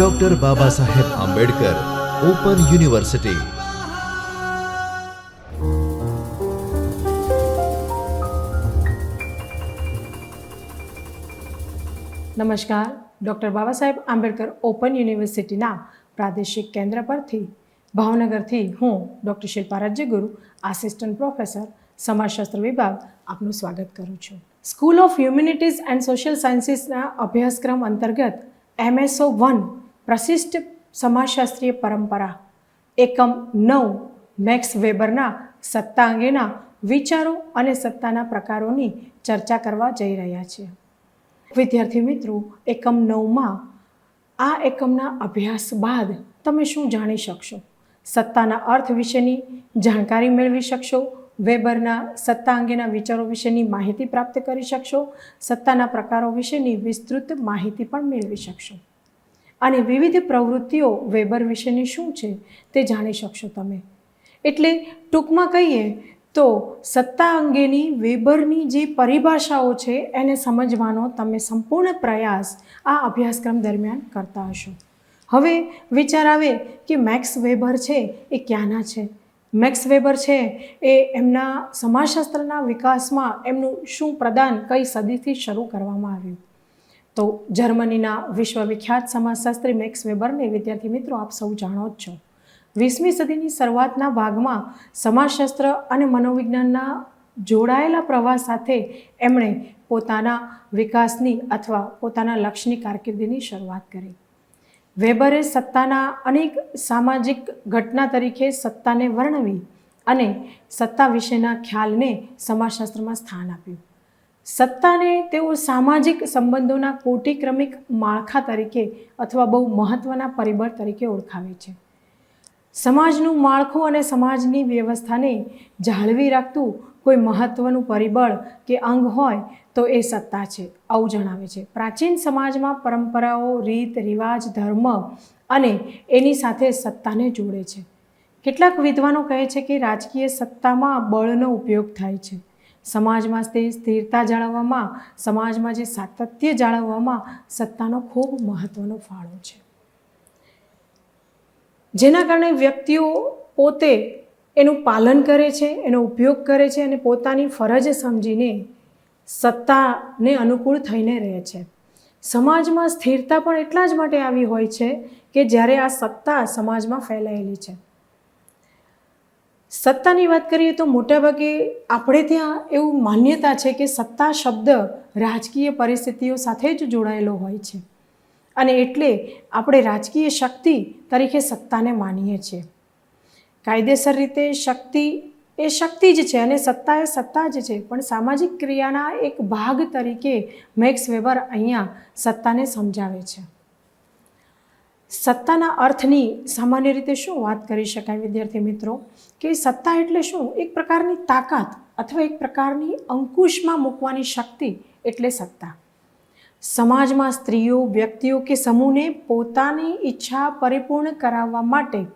Doctor Baba Saheb Ambedkar open university નમસ્કાર. Doctor Baba Saheb Ambedkar open યુનિવર્સિટીના પ્રાદેશિક કેન્દ્ર પરથી, ભાવનગરથી હું doctor Shilpa Rajyaguru assistant professor સમાજશાસ્ત્ર વિભાગ આપનું સ્વાગત કરું છું. School of humanities and social સાયન્સીસના અભ્યાસક્રમ અંતર્ગત એમએસઓ વન પ્રશિષ્ટ સમાજશાસ્ત્રીય પરંપરા. એકમ નવ, મેક્સ વેબરના સત્તા અંગેના વિચારો અને સત્તાના પ્રકારોની ચર્ચા કરવા જઈ રહ્યા છીએ વિદ્યાર્થી મિત્રો, એકમ નવમાં આ એકમના અભ્યાસ બાદ તમે શું જાણી શકશો? સત્તાના અર્થ વિશેની જાણકારી મેળવી શકશો? વેબરના સત્તા અંગેના વિચારો વિશેની માહિતી પ્રાપ્ત કરી શકશો? સત્તાના પ્રકારો વિશેની વિસ્તૃત માહિતી પણ મેળવી શકશો? અને વિવિધ પ્રવૃત્તિઓ વેબર વિશેની શું છે તે જાણી શકશો તમે. એટલે ટૂંકમાં કહીએ તો સત્તા અંગેની વેબરની જે પરિભાષાઓ છે એને સમજવાનો તમે સંપૂર્ણ પ્રયાસ આ અભ્યાસક્રમ દરમિયાન કરતા હશો. હવે વિચાર આવે કે મેક્સ વેબર છે એ ક્યાંના છે? મેક્સ વેબર છે એ એમના સમાજશાસ્ત્રના વિકાસમાં એમનું શું પ્રદાન કઈ સદીથી શરૂ કરવામાં આવ્યું? તો જર્મનીના વિશ્વવિખ્યાત સમાજશાસ્ત્રી મેક્સ વેબરને, વિદ્યાર્થી મિત્રો, આપ સૌ જાણો જ છો. વીસમી સદીની શરૂઆતના ભાગમાં સમાજશાસ્ત્ર અને મનોવિજ્ઞાનના જોડાયેલા પ્રવાહ સાથે એમણે પોતાના વિકાસની અથવા પોતાના લક્ષ્યની કારકિર્દીની શરૂઆત કરી. વેબરે સત્તાના અનેક સામાજિક ઘટના તરીકે સત્તાને વર્ણવી અને સત્તા વિશેના ખ્યાલને સમાજશાસ્ત્રમાં સ્થાન આપ્યું. સત્તાને તેઓ સામાજિક સંબંધોના કોટિક્રમિક માળખા તરીકે અથવા બહુ મહત્ત્વના પરિબળ તરીકે ઓળખાવે છે. સમાજનું માળખું અને સમાજની વ્યવસ્થાને જાળવી રાખતું કોઈ મહત્ત્વનું પરિબળ કે અંગ હોય તો એ સત્તા છે, આવું જણાવે છે. પ્રાચીન સમાજમાં પરંપરાઓ, રીત, રિવાજ, ધર્મ અને એની સાથે સત્તાને જોડે છે. કેટલાક વિદ્વાનો કહે છે કે રાજકીય સત્તામાં બળનો ઉપયોગ થાય છે. સમાજમાં સ્થિરતા જાળવવામાં, સમાજમાં જે સાતત્ય જાળવવામાં સત્તાનો ખૂબ મહત્ત્વનો ફાળો છે. જેના કારણે વ્યક્તિઓ પોતે એનું પાલન કરે છે, એનો ઉપયોગ કરે છે અને પોતાની ફરજ સમજીને સત્તાને અનુકૂળ થઈને રહે છે. સમાજમાં સ્થિરતા પણ એટલા જ માટે આવી હોય છે કે જ્યારે આ સત્તા સમાજમાં ફેલાયેલી છે. સત્તાની વાત કરીએ તો મોટાભાગે આપણે ત્યાં એવું માન્યતા છે કે સત્તા શબ્દ રાજકીય પરિસ્થિતિઓ સાથે જ જોડાયેલો હોય છે. અને એટલે આપણે રાજકીય શક્તિ તરીકે સત્તાને માનીએ છીએ. કાયદેસર રીતે શક્તિ એ શક્તિ જ છે અને સત્તા એ સત્તા જ છે. પણ સામાજિક ક્રિયાના એક ભાગ તરીકે મેક્સ વેબર અહીંયા સત્તાને સમજાવે છે. સત્તાના અર્થની સામાન્ય રીતે શું વાત કરી શકાય વિદ્યાર્થી મિત્રો? કે સત્તા એટલે શું? એક પ્રકારની તાકાત અથવા એક પ્રકારની અંકુશમાં મૂકવાની શક્તિ એટલે સત્તા. સમાજમાં સ્ત્રીઓ, વ્યક્તિઓ કે સમૂહને પોતાની ઈચ્છા પરિપૂર્ણ કરાવવા માટે,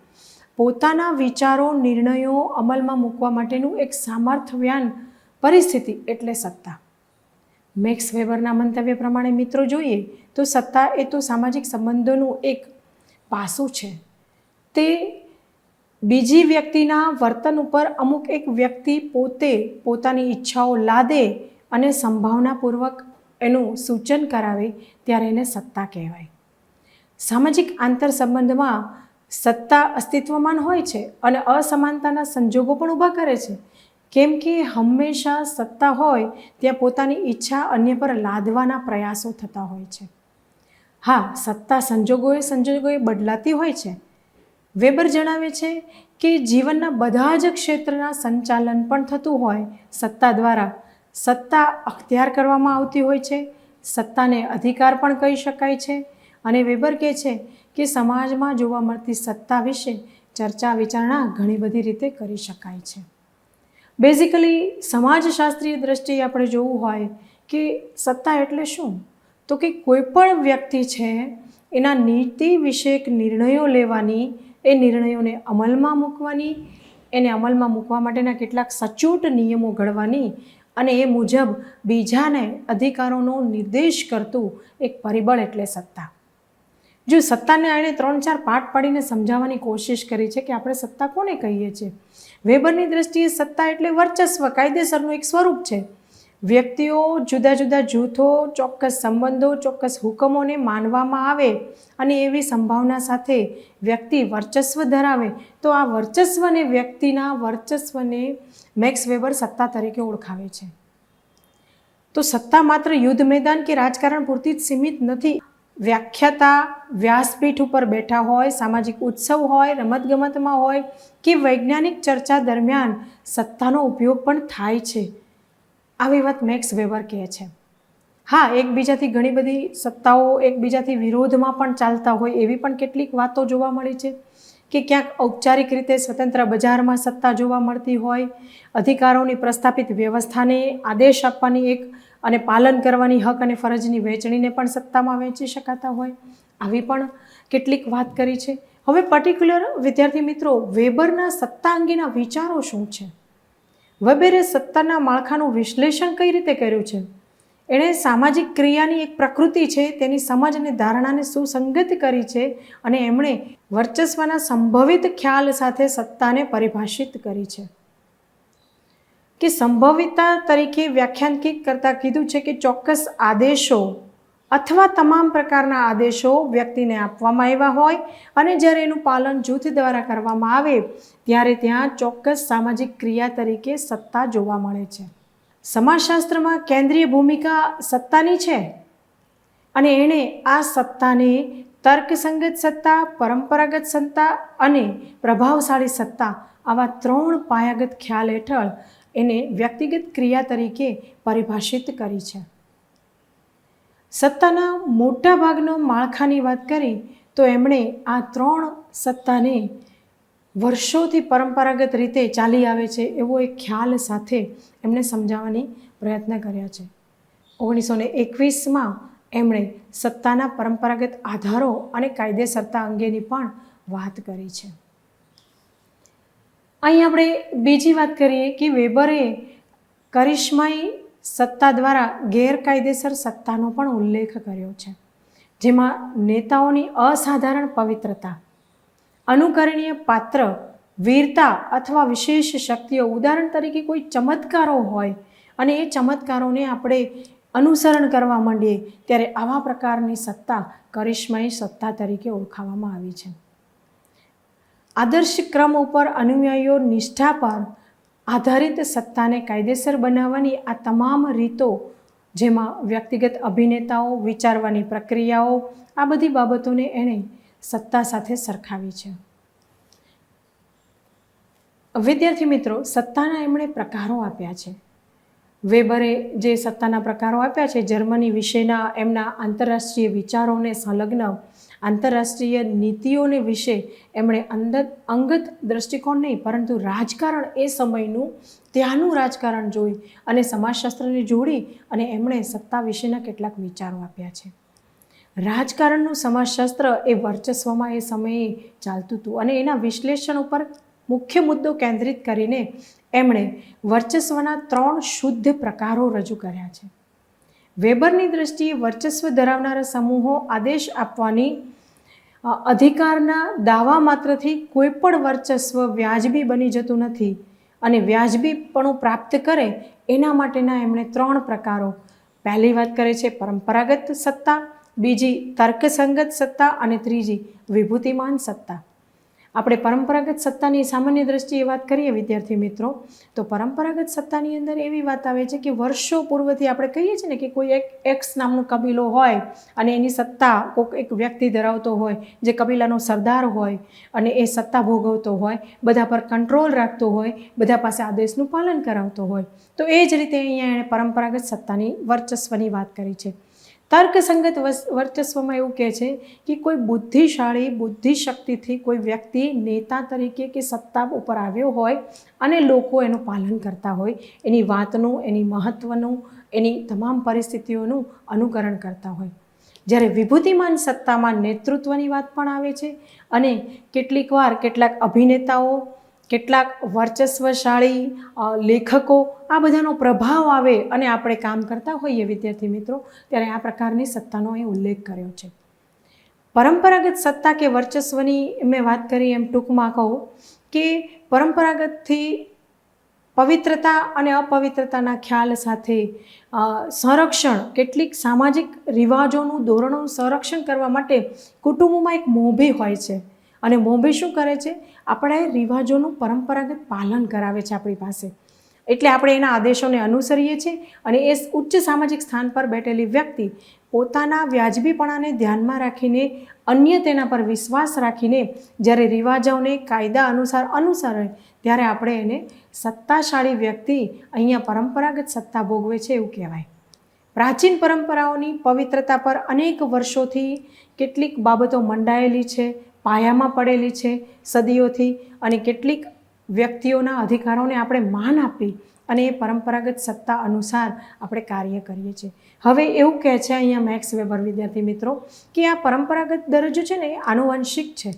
પોતાના વિચારો, નિર્ણયો અમલમાં મૂકવા માટેનું એક સામર્થ્યવાન પરિસ્થિતિ એટલે સત્તા. મેક્સ વેબરના મંતવ્ય પ્રમાણે મિત્રો જોઈએ, તો સત્તા એ તો સામાજિક સંબંધોનું એક પાસું છે. તે બીજી વ્યક્તિના વર્તન ઉપર અમુક એક વ્યક્તિ પોતે પોતાની ઈચ્છાઓ લાદે અને સંભાવનાપૂર્વક એનું સૂચન કરાવે ત્યારે એને સત્તા કહેવાય. સામાજિક આંતરસંબંધમાં સત્તા અસ્તિત્વમાન હોય છે અને અસમાનતાના સંજોગો પણ ઊભા કરે છે. કેમ કે હંમેશા સત્તા હોય ત્યાં પોતાની ઈચ્છા અન્ય પર લાદવાના પ્રયાસો થતા હોય છે. હા, સત્તા સંજોગોએ સંજોગોએ બદલાતી હોય છે. વેબર જણાવે છે કે જીવનના બધા જ ક્ષેત્રના સંચાલન પણ થતું હોય. સત્તા દ્વારા સત્તા અખ્તિયાર કરવામાં આવતી હોય છે. સત્તાને અધિકાર પણ કહી શકાય છે. અને વેબર કહે છે કે સમાજમાં જોવા મળતી સત્તા વિશે ચર્ચા વિચારણા ઘણી બધી રીતે કરી શકાય છે. બેઝિકલી સમાજશાસ્ત્રીય દ્રષ્ટિએ આપણે જોવું હોય કે સત્તા એટલે શું? તો કે કોઈ પણ વ્યક્તિ છે, એના નીતિ વિષયક નિર્ણયો લેવાની, એ નિર્ણયોને અમલમાં મૂકવાની, એને અમલમાં મૂકવા માટેના કેટલાક સચોટ નિયમો ઘડવાની અને એ મુજબ બીજાને અધિકારોનો નિર્દેશ કરતું એક પરિબળ એટલે સત્તા. જો સત્તાને એણે ત્રણ ચાર પાઠ પાડીને સમજાવવાની કોશિશ કરી છે કે આપણે સત્તા કોને કહીએ છીએ? વેબરની દ્રષ્ટિએ સત્તા એટલે વર્ચસ્વ, કાયદેસરનું એક સ્વરૂપ છે. વ્યક્તિઓ જુદા જુદા જૂથો, ચોક્કસ સંબંધો, ચોક્કસ હુકમોને માનવામાં આવે અને એવી સંભાવના સાથે વ્યક્તિ વર્ચસ્વ ધરાવે, તો આ વર્ચસ્વને વ્યક્તિના વર્ચસ્વને મેક્સ વેબર સત્તા તરીકે ઓળખાવે છે. તો સત્તા માત્ર યુદ્ધ મેદાન કે રાજકારણ પૂરતી જ સીમિત નથી. વ્યાખ્યાતા વ્યાસપીઠ ઉપર બેઠા હોય, સામાજિક ઉત્સવ હોય, રમતગમતમાં હોય કે વૈજ્ઞાનિક ચર્ચા દરમિયાન સત્તાનો ઉપયોગ પણ થાય છે. આવી વાત મેક્સ વેબર કહે છે. હા, એકબીજાથી ઘણી બધી સત્તાઓ, એકબીજાથી વિરોધમાં પણ ચાલતા હોય એવી પણ કેટલીક વાતો જોવા મળી છે કે ક્યાંક ઔપચારિક રીતે સ્વતંત્ર બજારમાં સત્તા જોવા મળતી હોય, અધિકારોની પ્રસ્થાપિત વ્યવસ્થાને આદેશ આપવાની એક અને પાલન કરવાની હક અને ફરજની વહેંચણીને પણ સત્તામાં વહેંચી શકાતા હોય, આવી પણ કેટલીક વાત કરી છે. હવે પર્ટિક્યુલર વિદ્યાર્થી મિત્રો, વેબરના સત્તા અંગેના વિચારો શું છે? વેબરે સત્તાના માળખાનું વિશ્લેષણ કઈ રીતે કર્યું છે? એણે સામાજિક ક્રિયાની એક પ્રકૃતિ છે, તેની સમજ અને ધારણાને સુસંગત કરી છે અને એમણે વર્ચસ્વના સંભવિત ખ્યાલ સાથે સત્તાને પરિભાષિત કરી છે. કે સંભવિતતા તરીકે વ્યાખ્યાંકિત કરતાં કીધું છે કે ચોક્કસ આદેશો અથવા તમામ પ્રકારના આદેશો વ્યક્તિને આપવામાં આવ્યા હોય અને જ્યારે એનું પાલન જૂથ દ્વારા કરવામાં આવે, ત્યારે ત્યાં ચોક્કસ સામાજિક ક્રિયા તરીકે સત્તા જોવા મળે છે. સમાજશાસ્ત્રમાં કેન્દ્રીય ભૂમિકા સત્તાની છે અને એણે આ સત્તાને તર્કસંગત સત્તા, પરંપરાગત સત્તા અને પ્રભાવશાળી સત્તા આવા ત્રણ પાયાગત ખ્યાલ હેઠળ એને વ્યક્તિગત ક્રિયા તરીકે પરિભાષિત કરી છે. સત્તાના મોટા ભાગનો માળખાની વાત કરી, તો એમણે આ ત્રણ સત્તાને વર્ષોથી પરંપરાગત રીતે ચાલી આવે છે એવો એક ખ્યાલ સાથે એમણે સમજાવવાની પ્રયત્ન કર્યા છે. ઓગણીસો ને એકવીસમાં એમણે સત્તાના પરંપરાગત આધારો અને કાયદેસરતા અંગેની પણ વાત કરી છે. અહીં આપણે બીજી વાત કરીએ કે વેબરે કરિશ્માઈ સત્તા દ્વારા ગેરકાયદેસર સત્તાનો પણ ઉલ્લેખ કર્યો છે, જેમાં નેતાઓની અસાધારણ પવિત્રતા, અનુકરણીય પાત્ર, વીરતા અથવા વિશેષ શક્તિઓ, ઉદાહરણ તરીકે કોઈ ચમત્કારો હોય અને એ ચમત્કારોને આપણે અનુસરણ કરવા માંડીએ ત્યારે આવા પ્રકારની સત્તા કરિશ્માઈ સત્તા તરીકે ઓળખાવામાં આવી છે. આદર્શ ક્રમ ઉપર અનુયાયીઓ નિષ્ઠા પર આધારિત સત્તાને કાયદેસર બનાવવાની આ તમામ રીતો, જેમાં વ્યક્તિગત અભિનેતાઓ વિચારવાની પ્રક્રિયાઓ, આ બધી બાબતોને એણે સત્તા સાથે સરખાવી છે. વિદ્યાર્થી મિત્રો, સત્તાના એમણે પ્રકારો આપ્યા છે. વેબરે જે સત્તાના પ્રકારો આપ્યા છે, જર્મની વિશેના એમના આંતરરાષ્ટ્રીય વિચારોને સંલગ્ન આંતરરાષ્ટ્રીય નીતિઓને વિશે એમણે અંદત અંગત દ્રષ્ટિકોણ નહીં, પરંતુ રાજકારણ એ સમયનું, ત્યાંનું રાજકારણ જોઈ અને સમાજશાસ્ત્રને જોડી અને એમણે સત્તા વિશેના કેટલાક વિચારો આપ્યા છે. રાજકારણનું સમાજશાસ્ત્ર એ વર્ચસ્વમાં એ સમયે ચાલતું હતું અને એના વિશ્લેષણ ઉપર મુખ્ય મુદ્દો કેન્દ્રિત કરીને એમણે વર્ચસ્વના ત્રણ શુદ્ધ પ્રકારો રજૂ કર્યા છે. વેબરની દ્રષ્ટિએ વર્ચસ્વ ધરાવનારા સમૂહો આદેશ આપવાની અધિકારના દાવા માત્રથી કોઈ પણ વર્ચસ્વ વ્યાજબી બની જતું નથી અને વ્યાજબીપણું પ્રાપ્ત કરે એના માટેના એમણે ત્રણ પ્રકારો. પહેલી વાત કરે છે પરંપરાગત સત્તા, બીજી તર્કસંગત સત્તા અને ત્રીજી વિભૂતિમાન સત્તા. આપણે પરંપરાગત સત્તાની સામાન્ય દ્રષ્ટિએ વાત કરીએ, વિદ્યાર્થી મિત્રો, તો પરંપરાગત સત્તાની અંદર એવી વાત આવે છે કે વર્ષો પૂર્વથી આપણે કહીએ છીએ ને કે કોઈ એક એક્સ નામનો કબીલો હોય અને એની સત્તા કોઈક એક વ્યક્તિ ધરાવતો હોય, જે કબીલાનો સરદાર હોય અને એ સત્તા ભોગવતો હોય, બધા પર કંટ્રોલ રાખતો હોય, બધા પાસે આદેશનું પાલન કરાવતો હોય, તો એ જ રીતે અહીંયા એણે પરંપરાગત સત્તાની વર્ચસ્વની વાત કરી છે. તર્કસંગત વર્ચસ્વમાં એવું કહે છે કે કોઈ બુદ્ધિશાળી, બુદ્ધિશક્તિથી કોઈ વ્યક્તિ નેતા તરીકે કે સત્તા ઉપર આવ્યો હોય અને લોકો એનું પાલન કરતા હોય, એની વાતનું, એની મહત્ત્વનું એની તમામ પરિસ્થિતિઓનું અનુકરણ કરતા હોય. જ્યારે વિભૂતિમાન સત્તામાં નેતૃત્વની વાત પણ આવે છે અને કેટલીક વાર કેટલાક અભિનેતાઓ કેટલાક વર્ચસ્વશાળી લેખકો આ બધાનો પ્રભાવ આવે અને આપણે કામ કરતા હોઈએ વિદ્યાર્થી મિત્રો, ત્યારે આ પ્રકારની સત્તાનો એ ઉલ્લેખ કર્યો છે. પરંપરાગત સત્તા કે વર્ચસ્વની મેં વાત કરી એમ ટૂંકમાં કહું કે પરંપરાગતથી પવિત્રતા અને અપવિત્રતાના ખ્યાલ સાથે સંરક્ષણ, કેટલીક સામાજિક રિવાજોનું ધોરણોનું સંરક્ષણ કરવા માટે કુટુંબોમાં એક મોભી હોય છે. અને મોભી શું કરે છે? આપણે રિવાજોનું પરંપરાગત પાલન કરાવે છે આપણી પાસે. એટલે આપણે એના આદેશોને અનુસરીએ છીએ અને એ ઉચ્ચ સામાજિક સ્થાન પર બેઠેલી વ્યક્તિ પોતાના વ્યાજબીપણાને ધ્યાનમાં રાખીને, અન્ય તેના પર વિશ્વાસ રાખીને જ્યારે રિવાજોને કાયદા અનુસાર અનુસરે ત્યારે આપણે એને સત્તાશાળી વ્યક્તિ અહીંયા પરંપરાગત સત્તા ભોગવે છે એવું કહેવાય. પ્રાચીન પરંપરાઓની પવિત્રતા પર અનેક વર્ષોથી કેટલીક બાબતો મંડાયેલી છે. પાયામાં પડેલી છે સદીઓથી અને કેટલીક વ્યક્તિઓના અધિકારોને આપણે માન આપી અને એ પરંપરાગત સત્તા અનુસાર આપણે કાર્ય કરીએ છીએ. હવે એવું કહે છે અહીંયા મેક્સ વેબર, વિદ્યાર્થી મિત્રો, કે આ પરંપરાગત દરજ્જો છે ને એ આનુવંશિક છે.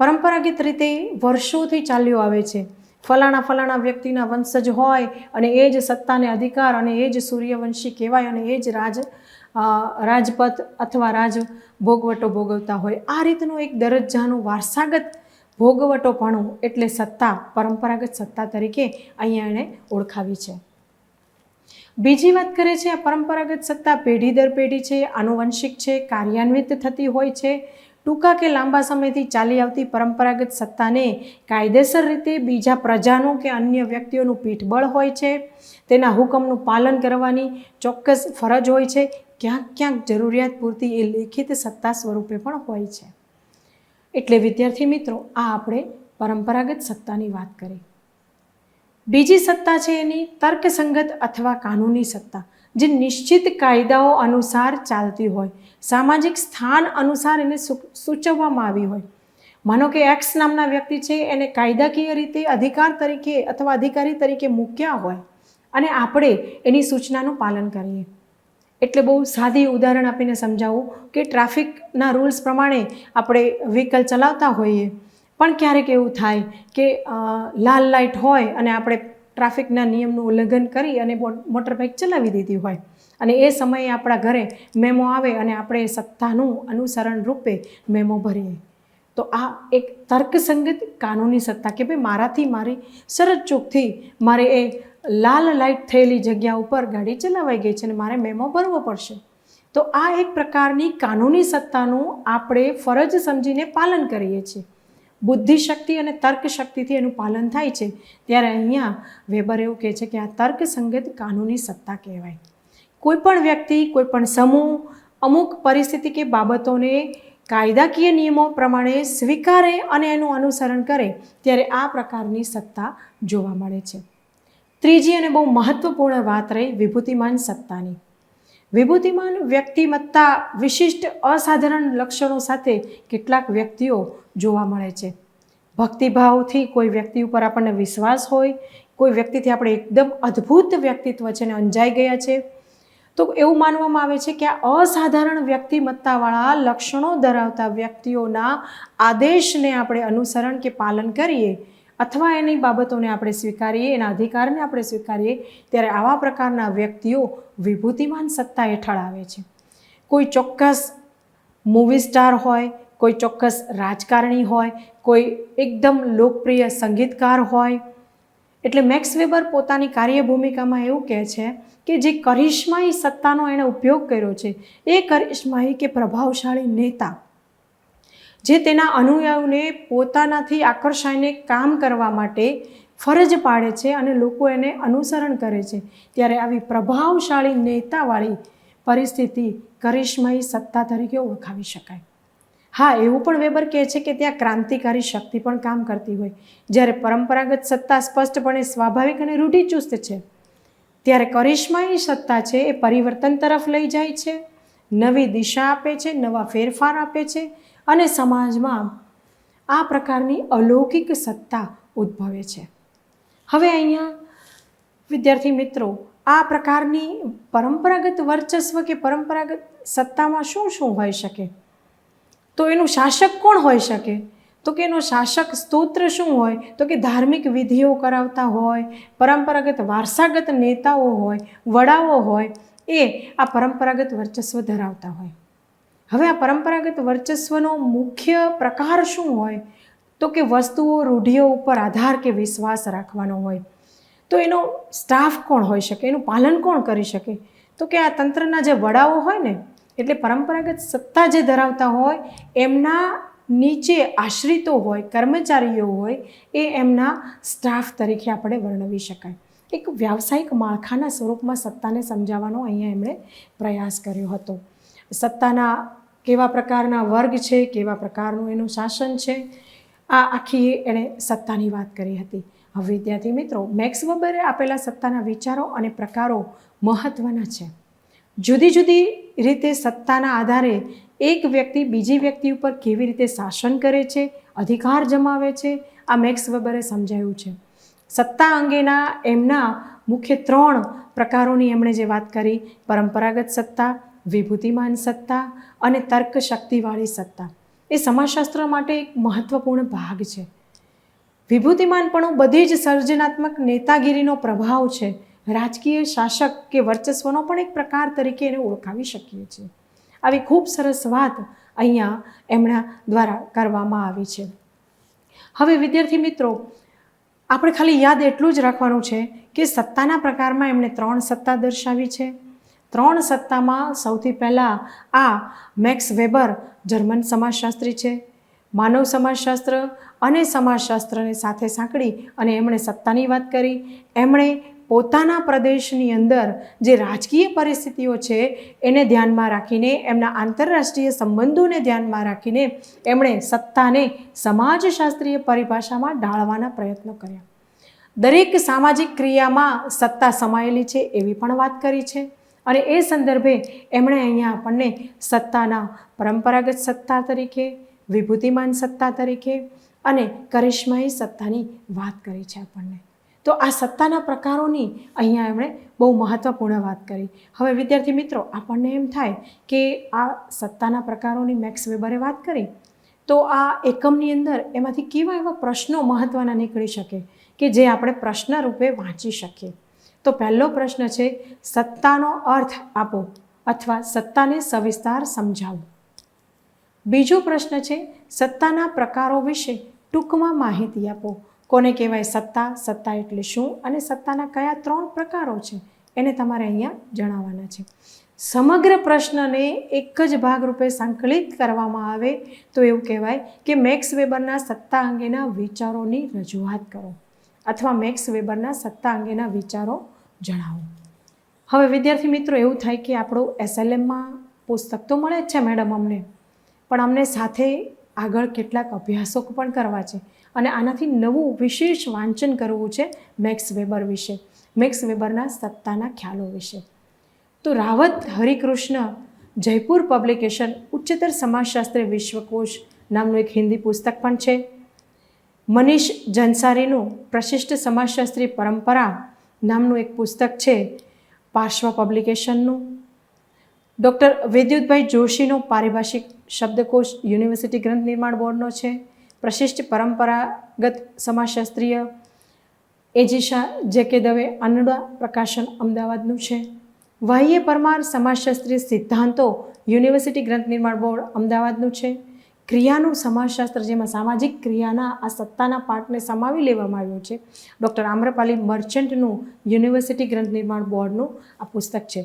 પરંપરાગત રીતે વર્ષોથી ચાલ્યો આવે છે. ફલાણા ફલાણા વ્યક્તિના વંશજ હોય અને એ જ સત્તાને અધિકાર અને એ જ સૂર્યવંશી કહેવાય અને એ જ રાજ રાજપથ અથવા રાજ ભોગવટો ભોગવતા હોય. આ રીતનું એક દરજ્જાનું વારસાગત ભોગવટોપણું એટલે સત્તા, પરંપરાગત સત્તા તરીકે અહીંયા એણે ઓળખાવી છે. બીજી વાત કરે છે, આ પરંપરાગત સત્તા પેઢી દર પેઢી છે, આનુવંશિક છે, કાર્યાન્વિત થતી હોય છે. ટૂંકા કે લાંબા સમયથી ચાલી આવતી પરંપરાગત સત્તાને કાયદેસર રીતે બીજા પ્રજાનું કે અન્ય વ્યક્તિઓનું પીઠબળ હોય છે. તેના હુકમનું પાલન કરવાની ચોક્કસ ફરજ હોય છે. ક્યાંક ક્યાંક જરૂરિયાત પૂરતી એ લેખિત સત્તા સ્વરૂપે પણ હોય છે. એટલે વિદ્યાર્થી મિત્રો, આ આપણે પરંપરાગત સત્તાની વાત કરી. બીજી સત્તા છે એની તર્કસંગત અથવા કાનૂની સત્તા, જે નિશ્ચિત કાયદાઓ અનુસાર ચાલતી હોય, સામાજિક સ્થાન અનુસાર એને સૂચવવામાં આવી હોય. માનો કે એક્સ નામના વ્યક્તિ છે, એને કાયદાકીય રીતે અધિકાર તરીકે અથવા અધિકારી તરીકે મૂક્યા હોય, અને આપણે એની સૂચનાનું પાલન કરીએ. એટલે બહુ સાદી ઉદાહરણ આપીને સમજાવું કે ટ્રાફિકના રૂલ્સ પ્રમાણે આપણે વ્હીકલ ચલાવતા હોઈએ. પણ ક્યારેક એવું થાય કે લાલ લાઇટ હોય અને આપણે ટ્રાફિકના નિયમનું ઉલ્લંઘન કરી અને મોટર બાઇક ચલાવી દીધી હોય. અને એ સમયે આપણા ઘરે મેમો આવે અને આપણે સત્તાનું અનુસરણ રૂપે મેમો ભરીએ. તો આ એક તર્કસંગત કાનૂની સત્તા કે ભાઈ મારાથી મારી સરજ ચૂકથી મારે એ લાલ લાઇટ થયેલી જગ્યા ઉપર ગાડી ચલાવાઈ ગઈ છે અને મારે મેમો ભરવો પડશે. તો આ એક પ્રકારની કાનૂની સત્તાનું આપણે ફરજ સમજીને પાલન કરીએ છીએ. બુદ્ધિશક્તિ અને તર્ક શક્તિથી એનું પાલન થાય છે. ત્યારે અહીંયા વેબર એવું કહે છે કે આ તર્કસંગત કાનૂની સત્તા કહેવાય. કોઈ પણ વ્યક્તિ, કોઈ પણ સમૂહ, અમુક પરિસ્થિતિ કે બાબતોને કાયદાકીય નિયમો પ્રમાણે સ્વીકારે અને એનું અનુસરણ કરે, ત્યારે આ પ્રકારની સત્તા જોવા મળે છે. ત્રીજી અને બહુ મહત્વપૂર્ણ વાત રહી વિભૂતિમાન સત્તાની. વિભૂતિમાન વ્યક્તિમત્તા વિશિષ્ટ અસાધારણ લક્ષણો સાથે કેટલાક વ્યક્તિઓ જોવા મળે છે. ભક્તિભાવથી કોઈ વ્યક્તિ ઉપર આપણને વિશ્વાસ હોય, કોઈ વ્યક્તિથી આપણે એકદમ અદ્ભુત વ્યક્તિત્વ છે ને અંજાઈ ગયા છે, તો એવું માનવામાં આવે છે કે આ અસાધારણ વ્યક્તિમત્તાવાળા લક્ષણો ધરાવતા વ્યક્તિઓના આદેશને આપણે અનુસરણ કે પાલન કરીએ અથવા એની બાબતોને આપણે સ્વીકારીએ, એના અધિકારને આપણે સ્વીકારીએ, ત્યારે આવા પ્રકારના વ્યક્તિઓ વિભૂતિમાન સત્તા હેઠળ આવે છે. કોઈ ચોક્કસ મૂવી સ્ટાર હોય, કોઈ ચોક્કસ રાજકારણી હોય, કોઈ એકદમ લોકપ્રિય સંગીતકાર હોય. એટલે મેક્સ વેબર પોતાની કાર્ય ભૂમિકામાં એવું કહે છે કે જે કરિશ્માઈ સત્તાનો એણે ઉપયોગ કર્યો છે. એ કરિશ્માઈ કે પ્રભાવશાળી નેતા જે તેના અનુયાયીઓને પોતાનાથી આકર્ષાઈને કામ કરવા માટે ફરજ પાડે છે અને લોકો એને અનુસરણ કરે છે. ત્યારે આવી પ્રભાવશાળી નેતાવાળી પરિસ્થિતિ કરિશ્માઈ સત્તા તરીકે ઓળખાવી શકાય. હા, એવું પણ વેબર કહે છે કે ત્યાં ક્રાંતિકારી શક્તિ પણ કામ કરતી હોય. જ્યારે પરંપરાગત સત્તા સ્પષ્ટપણે સ્વાભાવિક અને રૂઢિચુસ્ત છે. ત્યારે કરિશ્માઈ સત્તા છે એ પરિવર્તન તરફ લઈ જાય છે. નવી દિશા આપે છે, નવા ફેરફાર આપે છે. અને સમાજમાં આ પ્રકારની અલૌકિક સત્તા ઉદ્ભવે છે. હવે અહીંયા વિદ્યાર્થી મિત્રો, આ પ્રકારની પરંપરાગત વર્ચસ્વ કે પરંપરાગત સત્તામાં શું શું હોઈ શકે? તો એનું શાસક કોણ હોઈ શકે? તો કે એનો શાસક સ્તોત્ર શું હોય? તો કે ધાર્મિક વિધિઓ કરાવતા હોય, પરંપરાગત વારસાગત નેતાઓ હોય, વડાઓ હોય, એ આ પરંપરાગત વર્ચસ્વ ધરાવતા હોય. હવે આ પરંપરાગત વર્ચસ્વનો મુખ્ય પ્રકાર શું હોય? તો કે વસ્તુઓ રૂઢિઓ ઉપર આધાર કે વિશ્વાસ રાખવાનો હોય. તો એનો સ્ટાફ કોણ હોઈ શકે? એનું પાલન કોણ કરી શકે? તો કે આ તંત્રના જે વડાઓ હોય ને, એટલે પરંપરાગત સત્તા જે ધરાવતા હોય, એમના નીચે આશ્રિતો હોય, કર્મચારીઓ હોય, એ એમના સ્ટાફ તરીકે આપણે વર્ણવી શકાય. એક વ્યાવસાયિક માળખાના સ્વરૂપમાં સત્તાને સમજાવવાનો અહીંયા એમણે પ્રયાસ કર્યો હતો. સત્તાના કેવા પ્રકારના વર્ગ છે, કેવા પ્રકારનું એનું શાસન છે, આ આખી એણે સત્તાની વાત કરી હતી. હવે વિદ્યાર્થી મિત્રો, મેક્સ વબરે આપેલા સત્તાના વિચારો અને પ્રકારો મહત્ત્વના છે. જુદી જુદી રીતે સત્તાના આધારે એક વ્યક્તિ બીજી વ્યક્તિ ઉપર કેવી રીતે શાસન કરે છે, અધિકાર જમાવે છે, આ મેક્સ વેબરે સમજાયું છે. સત્તા અંગેના એમના મુખ્ય ત્રણ પ્રકારોની એમણે જે વાત કરી, પરંપરાગત સત્તા વિભૂતિમાન સત્તા અને તર્ક શક્તિવાળી સત્તા. એ સમાજશાસ્ત્ર માટે એક મહત્વપૂર્ણ ભાગ છે. વિભૂતિમાનપણું બધી જ સર્જનાત્મક નેતાગીરીનો પ્રભાવ છે. રાજકીય શાસક કે વર્ચસ્વનો પણ એક પ્રકાર તરીકે એને ઓળખાવી શકીએ છીએ. આવી ખૂબ સરસ વાત અહીંયા એમના દ્વારા કરવામાં આવી છે. હવે વિદ્યાર્થી મિત્રો, આપણે ખાલી યાદ એટલું જ રાખવાનું છે કે સત્તાના પ્રકારમાં એમણે ત્રણ સત્તા દર્શાવી છે. ત્રણ સત્તામાં સૌથી પહેલાં આ મેક્સ વેબર જર્મન સમાજશાસ્ત્રી છે, માનવ સમાજશાસ્ત્ર અને સમાજશાસ્ત્રને સાથે સાંકળી અને એમણે સત્તાની વાત કરી. એમણે પોતાના પ્રદેશની અંદર જે રાજકીય પરિસ્થિતિઓ છે એને ધ્યાનમાં રાખીને, એમના આંતરરાષ્ટ્રીય સંબંધોને ધ્યાનમાં રાખીને એમણે સત્તાને સમાજશાસ્ત્રીય પરિભાષામાં ઢાળવાના પ્રયત્નો કર્યા. દરેક સામાજિક ક્રિયામાં સત્તા સમાયેલી છે એવી પણ વાત કરી છે. અને એ સંદર્ભે એમણે અહીંયા આપણને સત્તાના પરંપરાગત સત્તા તરીકે, વિભૂતિમાન સત્તા તરીકે અને કરિશ્માઈ સત્તાની વાત કરી છે આપણને. તો આ સત્તાના પ્રકારોની અહીંયા એમણે બહુ મહત્ત્વપૂર્ણ વાત કરી. હવે વિદ્યાર્થી મિત્રો, આપણને એમ થાય કે આ સત્તાના પ્રકારોની મેક્સ વેબરે વાત કરી, તો આ એકમની અંદર એમાંથી કેવા એવા પ્રશ્નો મહત્ત્વના નીકળી શકે કે જે આપણે પ્રશ્ન રૂપે વાંચી શકીએ? તો પહેલો પ્રશ્ન છે, સત્તાનો અર્થ આપો અથવા સત્તાને સવિસ્તાર સમજાવો. બીજો પ્રશ્ન છે, સત્તાના પ્રકારો વિશે ટૂંકમાં માહિતી આપો. કોને કહેવાય સત્તા? સત્તા એટલે શું અને સત્તાના કયા ત્રણ પ્રકારો છે? એને તમારે અહીંયા જણાવવાના છે. સમગ્ર પ્રશ્નને એક જ ભાગરૂપે સંકલિત કરવામાં આવે તો એવું કહેવાય કે મેક્સ વેબરના સત્તા અંગેના વિચારોની રજૂઆત કરો. અથવા મેક્સ વેબરના સત્તા અંગેના વિચારો જણાવો. હવે વિદ્યાર્થી મિત્રો, એવું થાય કે આપણું એસએલએમમાં પુસ્તક તો મળે જ છે મેડમ અમને, પણ અમને સાથે આગળ કેટલાક અભ્યાસો પણ કરવા છે અને આનાથી નવું વિશેષ વાંચન કરવું છે મેક્સ વેબર વિશે, મેક્સ વેબરના સત્તાના ખ્યાલો વિશે. તો રાવત હરિકૃષ્ણ જયપુર પબ્લિકેશન ઉચ્ચતર સમાજશાસ્ત્ર વિશ્વકોશ નામનું એક હિન્દી પુસ્તક પણ છે. મનીષ જનસારીનું પ્રશિષ્ટ સમાજશાસ્ત્રી પરંપરા નામનું એક પુસ્તક છે, પાર્શ્વ પબ્લિકેશનનું. ડૉક્ટર વૈદ્યુતભાઈ જોશીનો પારિભાષિક શબ્દકોશ યુનિવર્સિટી ગ્રંથ નિર્માણ બોર્ડનો છે. પ્રશિષ્ટ પરંપરાગત સમાજશાસ્ત્રીય એજીશા જે કે દવે અનડા પ્રકાશન અમદાવાદનું છે. વાહ્ય પરમાર સમાજશાસ્ત્રીય સિદ્ધાંતો યુનિવર્સિટી ગ્રંથ નિર્માણ બોર્ડ અમદાવાદનું છે. ક્રિયાનું સમાજશાસ્ત્ર જેમાં સામાજિક ક્રિયાના આ સત્તાના પાઠને સમાવી લેવામાં આવ્યો છે. ડૉક્ટર આમ્રપાલી મર્ચન્ટનું યુનિવર્સિટી ગ્રંથ નિર્માણ બોર્ડનું આ પુસ્તક છે.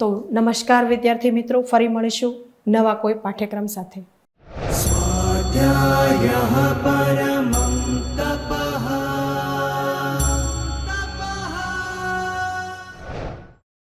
તો નમસ્કાર વિદ્યાર્થી મિત્રો, ફરી મળીશું નવા કોઈ પાઠ્યક્રમ સાથે. સ્વાધ્યાય